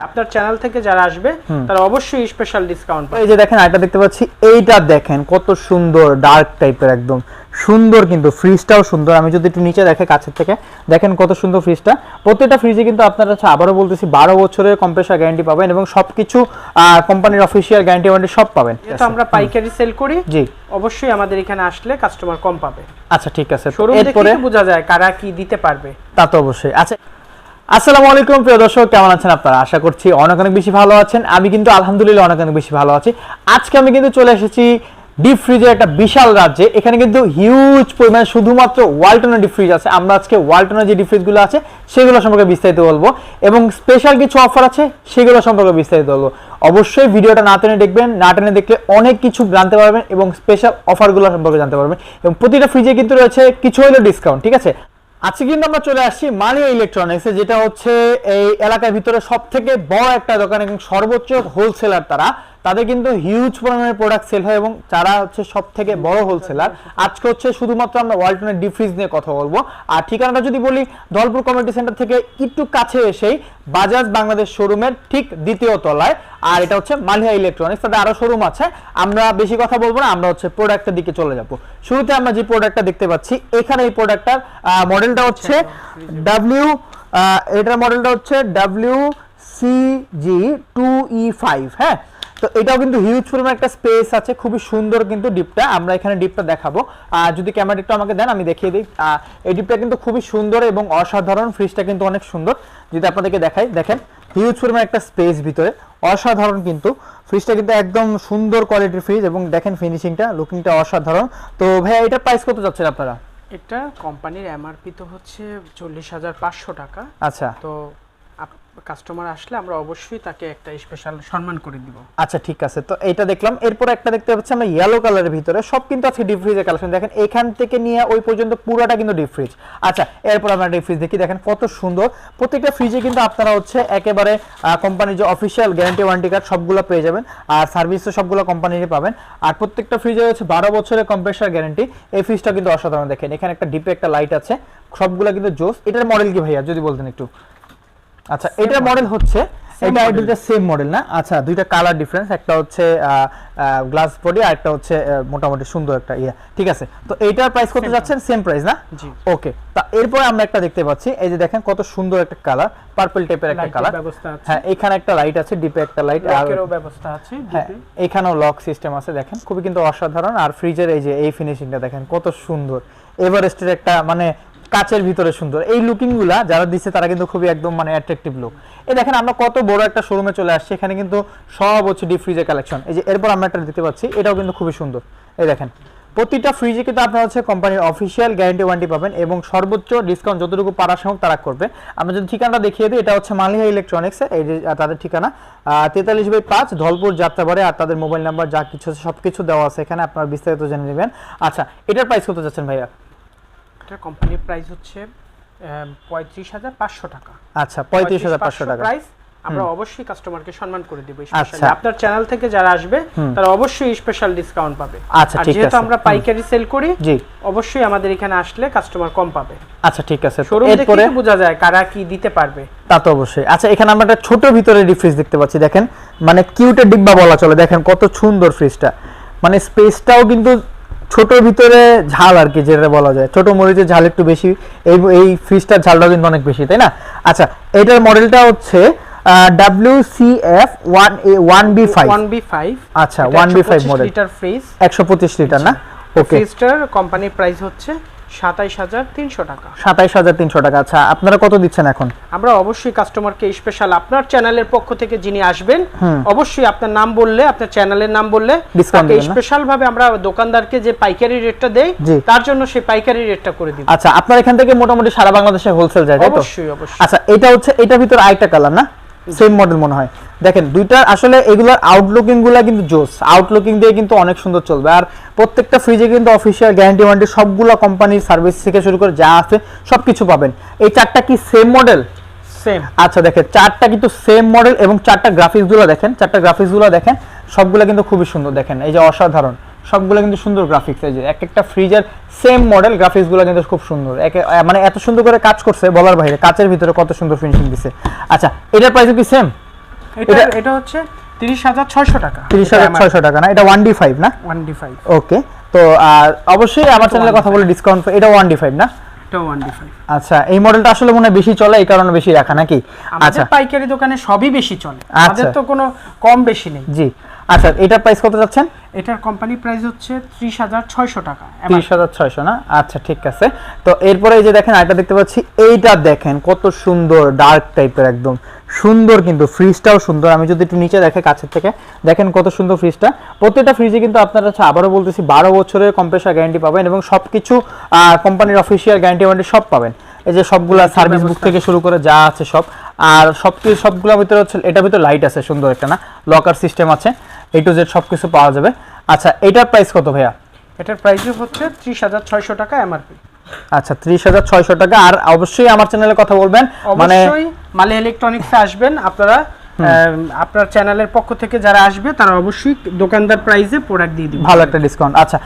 আপনার চ্যানেল থেকে যারা আসবে তারা অবশ্যই স্পেশাল ডিসকাউন্ট পাবে। এই যে দেখেন আরেকটা দেখতে পাচ্ছি এইটা দেখেন কত সুন্দর ডার্ক টাইপের একদম। সুন্দর কিন্তু ফ্রিজটাও সুন্দর। আমি যদি একটু নিচে দেখে কাছের থেকে দেখেন কত সুন্দর ফ্রিজটা প্রত্যেকটা ফ্রিজে কিন্তু আপনারা হচ্ছে আবারও বলতেছি বারো বছরের কম্প্রেসার গ্যারান্টি পাবেন এবং সবকিছু কোম্পানির অফিসিয়াল গ্যারান্টি ওয়ারেন্টি সব পাবেন। যেহেতু আমরা পাইকারি সেল করি। জি। অবশ্যই আমাদের এখানে আসলে কাস্টমার কম পাবে। আচ্ছা ঠিক আছে। এরপরে বোঝা যায় কারা কি দিতে পারবে। তা তো অবশ্যই। আচ্ছা আসসালামু আলাইকুম, প্রিয় দর্শক, কেমন আছেন আপনারা? আশা করছি অনেক অনেক বেশি ভালো আছেন। আমি কিন্তু আলহামদুলিল্লাহ অনেক অনেক বেশি ভালো আছি। আজকে আমি কিন্তু চলে এসেছি ডিপ ফ্রিজের একটা বিশাল রাজ্যে। এখানে কিন্তু হিউজ পরিমাণে শুধুমাত্র ওয়ালটনের ডিপ ফ্রিজ আছে। আমরা আজকে ওয়ালটনের যে ডিপ ফ্রিজগুলো আছে, সেগুলো সম্পর্কে বিস্তারিত বলব। এবং স্পেশাল কিছু অফার আছে, সেগুলো সম্পর্কে বিস্তারিত বলব। অবশ্যই ভিডিওটা না টেনে দেখবেন, না টেনে দেখলে অনেক কিছু জানতে পারবেন এবং স্পেশাল অফারগুলো সম্পর্কে জানতে পারবেন। এবং প্রতিটা ফ্রিজে কিন্তু রয়েছে কিছু হলেও ডিসকাউন্ট ঠিক আছে? আজকে কিন্তু আমরা চলে আসছি মালিয়া ইলেকট্রনিক্সে যেটা হচ্ছে এই এলাকার ভিতরে সব থেকে বড় একটা দোকান এবং সর্বোচ্চ হোলসেলার তারা। তাদের কিন্তু হিউজ পরিমাণের প্রোডাক্ট সেল হয় এবং যারা হচ্ছে সব থেকে বড় হোলসেলার আজকে হচ্ছে শুধুমাত্র আমরা ওয়ালটনের ডিফ্রিজ নিয়ে কথা বলব। আর ঠিকানাটা যদি বলি, দলপুর কমিউনিটি সেন্টার থেকে একটু কাছে এসেই বাজাজ বাংলাদেশ শোরুমের ঠিক দ্বিতীয় তলায়। আর এটা হচ্ছে মালিয়া ইলেকট্রনিক্স তাদের আরও শোরুম আছে। আমরা বেশি কথা বলব না, আমরা হচ্ছে প্রোডাক্টের দিকে চলে যাব। শুরুতে আমরা যে প্রোডাক্টটা দেখতে পাচ্ছি, এখানে এই প্রোডাক্টটার মডেলটা হচ্ছে ডাব্লিউ এটার মডেলটা হচ্ছে W CG two E five হ্যাঁ? তো এটাও কিন্তু হিউজ পরিমাণ একটা স্পেস আছে খুবই সুন্দর কিন্তু ডিপটা আমরা এখানে ডিপটা দেখাবো। আর যদি ক্যামেরা ডিপটা আমাকে দেন আমি দেখিয়ে দিই। এই ডিপটা কিন্তু খুবই সুন্দর এবং অসাধারণ ফ্রিজটা কিন্তু অনেক সুন্দর। যদি আপনাদেরকে দেখাই দেখেন হিউজ পরিমাণ একটা স্পেস ভিতরে। অসাধারণ কিন্তু। ফ্রিজটা কিন্তু একদম সুন্দর কোয়ালিটির ফ্রিজ এবং দেখেন ফিনিশিংটা লুকিংটা অসাধারণ। তো ভাইয়া এটা প্রাইস কত যাচ্ছেন আপনারা? এটা কোম্পানির এমআরপি তো হচ্ছে চল্লিশ হাজার পাঁচশো টাকা। আচ্ছা। তো কাস্টমার আসলে আমরা অবশ্যই তাকে একটা স্পেশাল সম্মান করে দিব। আচ্ছা ঠিক আছে। তো এটা দেখলাম। এরপর একটা দেখতে পাচ্ছি আমরা ইয়েলো কালারের ভিতরে। সব কিন্তু আছে ডিপ ফ্রিজের কালেকশন দেখেন, এখান থেকে নিয়ে ওই পর্যন্ত পুরোটা কিন্তু ডিপ ফ্রিজ আচ্ছা এরপর আমরা ডিপ ফ্রিজ দেখি। দেখেন, কত সুন্দর। প্রত্যেকটা ফ্রিজে কিন্তু আপনারা হচ্ছে একেবারে কোম্পানির যে অফিসিয়াল গ্যারান্টি ওয়ারেন্টি কার্ড সবগুলো পেয়ে যাবেন। আর সার্ভিস সার্ভিসও সবগুলো কোম্পানিরই পাবেন। আর প্রত্যেকটা ফ্রিজে হচ্ছে বারো বছরের কম্প্রেসার গ্যারান্টি এই ফ্রিজটা কিন্তু অসাধারণ। দেখেন, এখানে একটা ডিপে একটা লাইট আছে। সবগুলো কিন্তু জোস। এটার মডেল কি ভাইয়া? যদি বলতেন একটু। আচ্ছা এটার মডেল হচ্ছে এটা। দুইটা সেম মডেল না? আচ্ছা দুইটা কালার ডিফারেন্স একটা হচ্ছে গ্লাস বডি আর একটা হচ্ছে মোটামুটি সুন্দর একটা ইয়া। ঠিক আছে? তো এইটার প্রাইস কত যাচ্ছেন? সেম প্রাইস না? জি। ওকে তা এরপর আমরা একটা দেখতে পাচ্ছি এই যে দেখেন কত সুন্দর একটা কালার পার্পল টাইপের একটা কালার হ্যাঁ এখানে একটা লাইট আছে ডিপে একটা লাইট আর ব্যবস্থা আছে হ্যাঁ। এখানেও লক সিস্টেম আছে দেখেন। খুবই কিন্তু অসাধারণ। আর ফ্রিজের এই যে এই ফিনিশিংটা দেখেন কত সুন্দর। এভারেস্টের একটা মানে কাচের ভিতরে সুন্দর। এই লুকিংগুলা যারা দিচ্ছে তারা কিন্তু খুবই একদম মানে অ্যাট্রাকটিভ লুক এই দেখেন, আমরা কত বড় একটা শোরুমে চলে আসছি। এখানে কিন্তু সব হচ্ছে ডিপ ফ্রিজের কালেকশন এই যে এরপর আমরা একটা দেখতে পাচ্ছি, এটাও কিন্তু খুবই সুন্দর। এই দেখেন, প্রতিটা ফ্রিজে কিন্তু আপনারা হচ্ছে কোম্পানির অফিসিয়াল গ্যারান্টি ওয়ারেন্টি পাবেন এবং সর্বোচ্চ ডিসকাউন্ট যতটুকু পারা সম্ভব তারা করবে। আমরা যদি ঠিকানাটা দেখিয়ে দিই, এটা হচ্ছে মালিহা ইলেকট্রনিক্স এই যে তাদের ঠিকানা। তেতাল্লিশ বাই পাঁচ, ধলপুর যাত্রাবাড়ি, আর তাদের মোবাইল নাম্বার যা কিছু আছে সব কিছু দেওয়া আছে এখানে। আপনারা বিস্তারিত জেনে নেবেন। আচ্ছা এটার প্রাইস কত যাচ্ছেন ভাইয়া? এটা কোম্পানির প্রাইস হচ্ছে পঁয়ত্রিশ হাজার পাঁচশো টাকা। আচ্ছা পঁয়ত্রিশ হাজার পাঁচশো টাকা। প্রাইস আমরা অবশ্যই কাস্টমারকে সম্মান করে দিব আচ্ছা। আপনার চ্যানেল থেকে যারা আসবে তারা অবশ্যই স্পেশাল ডিসকাউন্ট পাবে। আচ্ছা, ঠিক যেহেতু আমরা পাইকারি সেল করি জি। অবশ্যই আমাদের এখানে আসলে কাস্টমার কম পাবে। আচ্ছা ঠিক আছে। এরপরে বোঝা যায় কারা কি দিতে পারবে। তা তো অবশ্যই। আচ্ছা এখানে আমরা একটা ছোট ভিতরে ফ্রিজ দেখতে পাচ্ছি দেখেন। মানে কিউটের ডিব্বা বলা চলে দেখেন কত সুন্দর ফ্রিজটা মানে স্পেসটাও কিন্তু ছোট ভিতরে ঝাল আর কি যেটা বলা যায়। ছোট মরিচের ঝাল একটু বেশি এই এই ফ্রিজটার ঝালটা কিন্তু অনেক বেশি তাই না? আচ্ছা এটার মডেলটা হচ্ছে ওয়ান বি ফাইভ আচ্ছা, 1B5 মডেল। Litre fridge. একশো পঁচিশ লিটার না? ওকে ফ্রিজটার কোম্পানির প্রাইস হচ্ছে সাতাইশ হাজার তিনশো টাকা। সাতাইশ হাজার তিনশো টাকা। আচ্ছা আপনারা কত দিচ্ছেন এখন? আমরা অবশ্যই কাস্টমারকে স্পেশাল আপনার চ্যানেলের পক্ষ থেকে যিনি আসবেন অবশ্যই আপনার নাম বললে আপনার চ্যানেলের নাম বললে? স্পেশাল ভাবে আমরা দোকানদারকে যে পাইকারি রেটটা দেই তার জন্য সেই পাইকারি রেটটা করে দিব। আচ্ছা আপনার এখান থেকে মোটামুটি সারা বাংলাদেশে হোলসেল যায় অবশ্যই অবশ্যই। আচ্ছা এটা হচ্ছে এটার ভিতর আরেকটা কালার না? সেম মডেল মনে হয়। দেখেন দুইটার আসলে এগুলোর আউটলুকিংগুলা কিন্তু জোস। আউটলুকিং দিয়ে কিন্তু অনেক সুন্দর চলবে। আর প্রত্যেকটা ফ্রিজে কিন্তু অফিসিয়াল গ্যারান্টি ওয়ারেন্টি সবগুলো কোম্পানির সার্ভিস থেকে শুরু করে যা আছে সবকিছু পাবেন। এই চারটা কি সেম মডেল সেম আচ্ছা দেখেন চারটা কিন্তু সেম মডেল এবং চারটা গ্রাফিক্সগুলো দেখেন চারটা গ্রাফিক্সগুলো দেখেন সবগুলো কিন্তু খুবই সুন্দর দেখেন এই যে অসাধারণ। সবগুলো কিন্তু সুন্দর গ্রাফিক্স এই যে এক একটা ফ্রিজের সেম মডেল গ্রাফিক্সগুলো কিন্তু খুব সুন্দর। একে- মানে এত সুন্দর করে কাজ করছে বলার বাইরে কাচের ভিতরে কত সুন্দর ফিনিশিং দিছে। আচ্ছা এটার প্রাইস কি সেম এটা এটা হচ্ছে তিরিশ হাজার ছয়শো টাকা। তিরিশ হাজার ছয়শো টাকা না? এটা ওয়ান ডি ফাইভ না? ওয়ান ডি ফাইভ ওকে তো আর অবশ্যই আমার চ্যানেলে কথা বলে ডিসকাউন্ট এটা ওয়ান ডি ফাইভ না? এটা ওয়ান ডি ফাইভ আচ্ছা এই মডেলটা আসলে মনে হয় বেশি চলে এই কারণে বেশি রাখা নাকি? আচ্ছা। পাইকারি দোকানে সবই বেশি চলে। আচ্ছা। আমাদের তো কোনো কম বেশি নেই। জি। আচ্ছা এটার প্রাইস কত যাচ্ছেন? এটার কোম্পানি প্রাইস হচ্ছে ত্রিশ হাজার ছয়শো টাকা তিরিশ হাজার ছয়শো না? আচ্ছা ঠিক আছে। তো এরপরে এই যে দেখেন আরেকটা দেখতে পাচ্ছি এইটা দেখেন কত সুন্দর ডার্ক টাইপের একদম। সুন্দর কিন্তু ফ্রিজটাও সুন্দর। আমি যদি একটু নিচে দেখে কাছের থেকে দেখেন কত সুন্দর ফ্রিজটা প্রত্যেকটা ফ্রিজে কিন্তু আপনারা হচ্ছে আবারও বলতেছি বারো বছরের কম্প্রেসার গ্যারান্টি পাবেন এবং সব কিছু কোম্পানির অফিসিয়াল গ্যারান্টি ওয়ারেন্টি সব পাবেন। এই যে সবগুলা সার্ভিস বুক থেকে শুরু করে যা আছে সব। আর সব সবগুলোর ভিতরে হচ্ছে এটার ভিতরে লাইট আছে সুন্দর একটা না? লকার সিস্টেম আছে। এ টু জেড সব কিছু পাওয়া যাবে। আচ্ছা এটার প্রাইস কত ভাইয়া? এটার প্রাইস হচ্ছে ত্রিশ হাজার ছয়শো টাকা এমআরপি আচ্ছা ত্রিশ হাজার ছয়শো টাকা। আর অবশ্যই আমার চ্যানেলে কথা বলবেন। মানে মালি ইলেকট্রনিক্সে আসবেন। আপনারা আপনার চ্যানেলের পক্ষ থেকে যারা আসবে তারা অবশ্যই দোকানদার প্রাইসে প্রোডাক্ট দিয়ে দিবে। ভালো একটা ডিসকাউন্ট আচ্ছা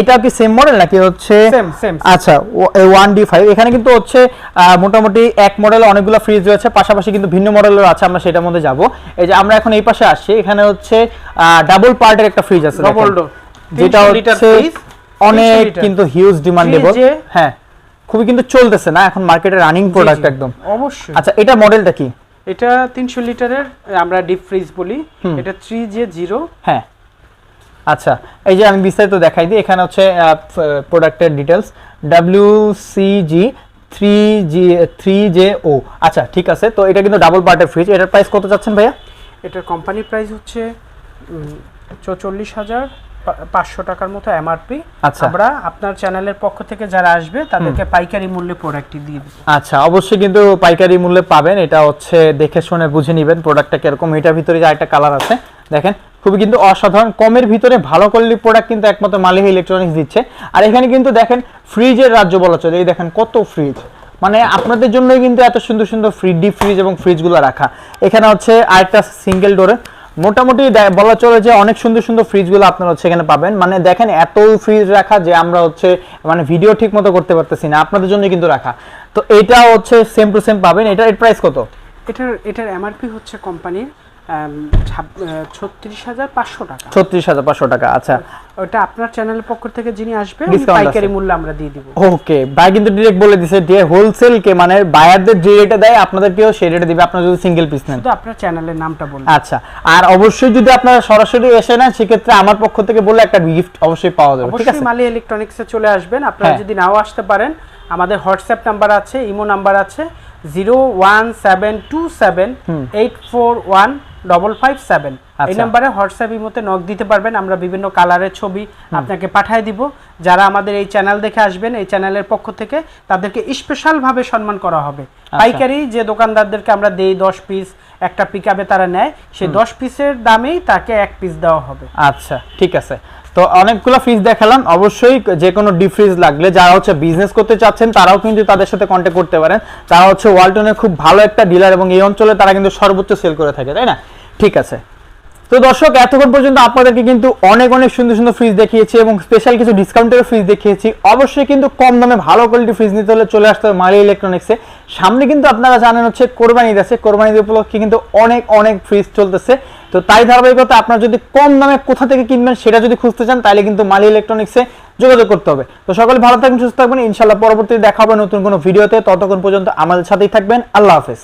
এটা কি সেম মডেল নাকি হচ্ছে? Same, same, আচ্ছা ওয়ান ডি ফাইভ এখানে কিন্তু হচ্ছে মোটামুটি এক মডেল অনেকগুলো ফ্রিজ রয়েছে পাশাপাশি কিন্তু ভিন্ন মডেলের আছে আমরা সেটার মধ্যে যাব। এই যে আমরা এখন এই পাশে আসছি এখানে হচ্ছে ডাবল পার্টের একটা ফ্রিজ আছে দেখেন। যেটা হচ্ছে অনেক কিন্তু হিউজ ডিমান্ডেবল হ্যাঁ খুবই কিন্তু চলতেছে না এখন মার্কেটে রানিং প্রোডাক্ট একদম। অবশ্যই। আচ্ছা এটা মডেলটা কি? এটা তিনশো লিটারের আমরা ডিপ ফ্রিজ বলি। এটা থ্রি জে জিরো হ্যাঁ। আচ্ছা এই যে আমি বিস্তারিত দেখাই দিই এখানে হচ্ছে প্রোডাক্টের details W C G three G three J O আচ্ছা ঠিক আছে তো এটা কিন্তু ডাবল পার্টের ফ্রিজ এটার প্রাইস কত চাচ্ছেন ভাইয়া? এটার কোম্পানি প্রাইস হচ্ছে চৌচল্লিশ হাজার। পাঁচশো টাকার মতো এমআরপি আচ্ছা। আমরা আপনার চ্যানেলের পক্ষ থেকে যারা আসবে তাদেরকে পাইকারি মূল্যে প্রোডাক্টটি দিয়ে দেবো। আচ্ছা অবশ্যই কিন্তু পাইকারি মূল্যে পাবেন। এটা হচ্ছে দেখে শুনে বুঝে নেবেন প্রোডাক্টটা কীরকম। এটার ভিতরে যে একটা কালার আছে দেখেন খুবই কিন্তু অসাধারণ। কমের ভিতরে ভালো কোয়ালিটির প্রোডাক্ট কিন্তু একমাত্র মালিহা ইলেকট্রনিক্স দিচ্ছে। আর এখানে কিন্তু দেখেন ফ্রিজের রাজ্য বলা চলে। এই দেখেন কত ফ্রিজ মানে আপনাদের জন্যই কিন্তু এত সুন্দর সুন্দর ফ্রিজ ডিপ ফ্রিজ এবং ফ্রিজগুলো রাখা। এখানে হচ্ছে আরেকটা সিঙ্গেল ডোরে মোটামুটি বলা চলে যে অনেক সুন্দর সুন্দর ফ্রিজগুলো আপনারা হচ্ছে এখানে পাবেন। মানে দেখেন এত ফ্রিজ রাখা যে আমরা হচ্ছে মানে ভিডিও ঠিক মতো করতে পারতেছি না, আপনাদের জন্য কিন্তু রাখা। তো এটা হচ্ছে সেম টু সেম পাবেন। এটা এর প্রাইস কত? এটার এটার এমআরপি হচ্ছে কোম্পানির ছত্রিশ হাজার পাঁচশো টাকা। ছত্রিশ হাজার পাঁচশো টাকা আচ্ছা। ওটা আপনার চ্যানেলের পক্ষ থেকে যিনি আসবে উনি Discount আছে। পাইকারি মূল্যে আমরা দিয়ে দিব। ওকে ভাই কিন্তু ডিরেক্ট বলে দিছে যে হোলসেল কে মানে বায়ারদের যে রেটে দেয় আপনাদেরকেও সেই রেটে দিবে আপনারা যদি সিঙ্গেল পিস নেন। শুধু আপনার চ্যানেলের নামটা বলুন। আচ্ছা আর অবশ্যই যদি আপনারা সরাসরি এসে নেন সেক্ষেত্রে আমার পক্ষ থেকে বলে একটা গিফট অবশ্যই পাওয়া যাবে ঠিক আছে? মালি ইলেকট্রনিক্সে চলে আসবেন। আপনারা হ্যাঁ। যদি নাও আসতে পারেন আমাদের হোয়াটসঅ্যাপ নাম্বার আছে ইমো নাম্বার আছে zero one seven two seven eight four one double five seven এই আচ্ছা। নাম্বারে হোয়াটসঅ্যাপ ইমোতে নক দিতে পারবেন আমরা বিভিন্ন কালারের ছবি আপনাকে পাঠিয়ে দিব। যারা আমাদের এই চ্যানেল দেখে আসবেন এই চ্যানেলের পক্ষ থেকে তাদেরকে স্পেশাল ভাবে সম্মান করা হবে। আচ্ছা। পাইকারি যে দোকানদারদেরকে আমরা দেই দশ পিস একটা পিকআপে তারা নেয় সেই দশ পিসের দামেই তাকে এক পিস দেওয়া হবে। আচ্ছা ঠিক আছে। তো অনেকগুলো ফ্রিজ দেখালাম। অবশ্যই যে কোনো ডিপ ফ্রিজ লাগলে যারা হচ্ছে বিজনেস করতে চাচ্ছেন তারাও কিন্তু তাদের সাথে কন্ট্যাক্ট করতে পারেন। তারা হচ্ছে ওয়ালটনের খুব ভালো একটা ডিলার এবং এই অঞ্চলে তারা কিন্তু সর্বোচ্চ সেল করে থাকে তাই না? ঠিক আছে। তো দর্শক, এতক্ষণ পর্যন্ত আপনাদেরকে কিন্তু অনেক অনেক সুন্দর সুন্দর ফ্রিজ দেখিয়েছি এবং স্পেশাল কিছু ডিসকাউন্টের ফ্রিজ দেখিয়েছি। অবশ্যই কিন্তু কম দামে ভালো কোয়ালিটি ফ্রিজ নিতে হলে চলে আসতে হবে মালি ইলেকট্রনিক্সে সামনে কিন্তু আপনারা জানেন হচ্ছে কোরবানি ঈদ আছে। কোরবানি ঈদ উপলক্ষে কিন্তু অনেক অনেক ফ্রিজ চলতেছে। তো তাই ধারাবাহিকতা আপনারা যদি কম দামে কোথা থেকে কিনবেন সেটা যদি খুঁজতে চান, তাহলে কিন্তু মালি ইলেকট্রনিক্সে যোগাযোগ করতে হবে। তো সকলে ভালো থাকবেন, সুস্থ থাকবেন। ইনশাল্লাহ পরবর্তীতে দেখা হবে নতুন কোনো ভিডিওতে। ততক্ষণ পর্যন্ত আমাদের সাথেই থাকবেন। আল্লাহ হাফেজ।